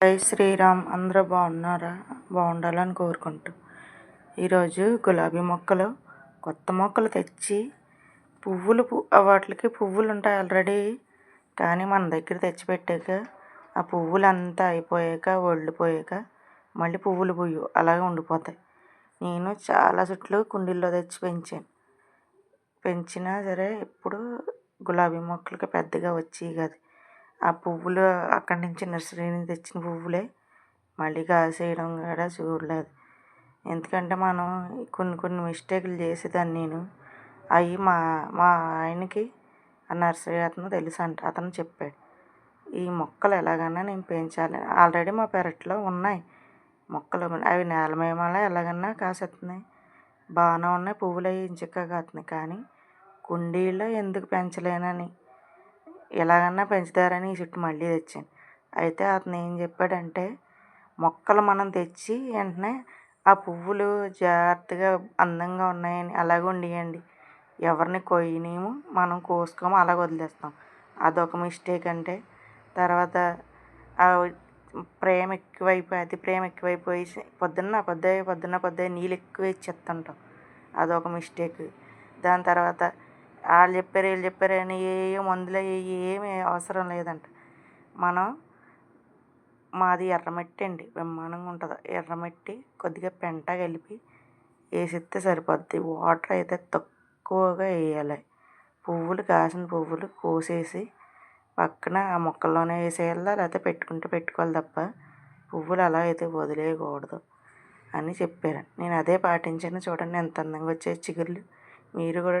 జై శ్రీరామ్. అందరూ బాగున్నారా? బాగుండాలని కోరుకుంటూ. ఈరోజు గులాబీ మొక్కలు కొత్త మొక్కలు తెచ్చి పువ్వులు వాటికి పువ్వులు ఉంటాయి ఆల్రెడీ కానీ మన దగ్గర తెచ్చిపెట్టాక ఆ పువ్వులు అంతా అయిపోయాక ఒళ్ళిపోయాక మళ్ళీ పువ్వులు పువ్వు అలాగే ఉండిపోతాయి. నేను చాలా చెట్లు కుండీల్లో తెచ్చి పెంచాను. పెంచినా సరే ఇప్పుడు గులాబీ మొక్కలకి పెద్దగా వచ్చేవి కాదు ఆ పువ్వులు అక్కడి నుంచి నర్సరీ నుంచి తెచ్చిన పువ్వులే. మళ్ళీ కాసేయడం కూడా చూడలేదు. ఎందుకంటే మనం కొన్ని కొన్ని మిస్టేకులు చేసేదాన్ని నేను. అవి మా మా ఆయనకి ఆ నర్సరీ అతను తెలుసు అంట అతను చెప్పాడు. ఈ మొక్కలు ఎలాగైనా నేను పెంచాలి. ఆల్రెడీ మా పెరట్లో ఉన్నాయి మొక్కలు. అవి నేల మేమాల ఎలాగన్నా కాసేస్తున్నాయి బాగానే ఉన్నాయి పువ్వులు అవి ఇంచక్క కాస్తున్నాయి కానీ కుండీలో ఎందుకు పెంచలేనని. ఎలాగన్నా పెంచుతారని ఈ చెట్టు మళ్ళీ తెచ్చాను అయితే అతను ఏం చెప్పాడంటే మొక్కలు మనం తెచ్చి వెంటనే ఆ పువ్వులు జాగ్రత్తగా అందంగా ఉన్నాయని అలాగే ఉండేయండి. ఎవరిని కొయ్యనీయము మనం కోసుకోము అలాగ వదిలేస్తాం. అదొక మిస్టేక్ అంటే. తర్వాత ప్రేమ ఎక్కువైపోయి అతి ప్రేమ ఎక్కువైపోయి పొద్దున్న పొద్దు పొద్దున్న పొద్దు నీళ్ళు ఎక్కువ ఇచ్చేస్తుంటాం. అదొక మిస్టేక్ దాని తర్వాత వాళ్ళు చెప్పారు వీళ్ళు చెప్పారు అని ఏ మందులు ఏమీ అవసరం లేదంట. మనం మాది ఎర్రమట్టి అండి బ్రహ్మాండంగా ఉంటుంది. ఎర్రమట్టి కొద్దిగా పెంట కలిపి వేసిస్తే సరిపోద్ది. వాటర్ అయితే తక్కువగా వేయాలి. పువ్వులు కాసిన పువ్వులు కోసేసి పక్కన ఆ మొక్కల్లోనే వేసేయాలా? లేకపోతే పెట్టుకుంటే పెట్టుకోవాలి తప్ప పువ్వులు అలా అయితే వదిలేయకూడదు అని చెప్పారు. నేను అదే పాటించాను. చూడండి ఎంత అందంగా వచ్చే చిగుర్లు. మీరు కూడా